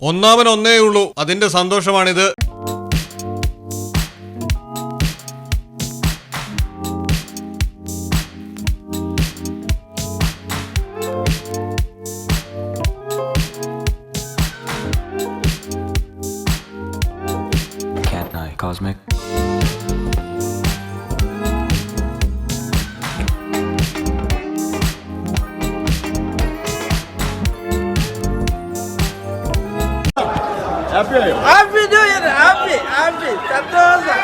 ഒന്നാമൻ ഒന്നേ ഉള്ളൂ അതിന്റെ സന്തോഷമാണിത് Cat Night Cosmic. ഹാപ്പി ആയോ? Happy new year happy happy സന്തോഷം.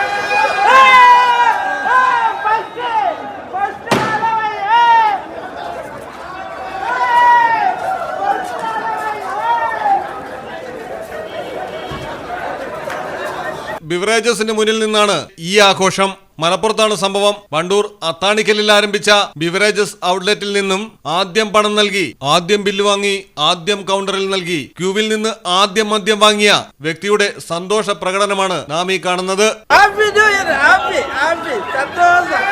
ബിവറേജസിന് മുന്നിൽ നിന്നാണ് ഈ ആഘോഷം മലപ്പുറത്താണ് സംഭവം. വണ്ടൂർ അത്താണിക്കലിൽ ആരംഭിച്ച ബിവറേജസ് ഔട്ട്ലെറ്റിൽ നിന്നും ആദ്യം പണം നൽകി ആദ്യം ബില്ല് വാങ്ങി ആദ്യം കൗണ്ടറിൽ നൽകി ക്യൂവിൽ നിന്ന് ആദ്യം മദ്യം വാങ്ങിയ വ്യക്തിയുടെ സന്തോഷ പ്രകടനമാണ് നാം ഈ കാണുന്നത് happy new year happy happy സന്തോഷം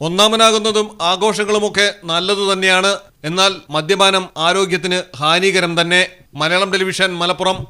ഒന്നാമനാകുന്നതും ആഘോഷങ്ങളുമൊക്കെ നല്ലതു തന്നെയാണ്. എന്നാൽ മദ്യപാനം ആരോഗ്യത്തിന് ഹാനികരം തന്നെ. മലയാളം ടെലിവിഷൻ മലപ്പുറം.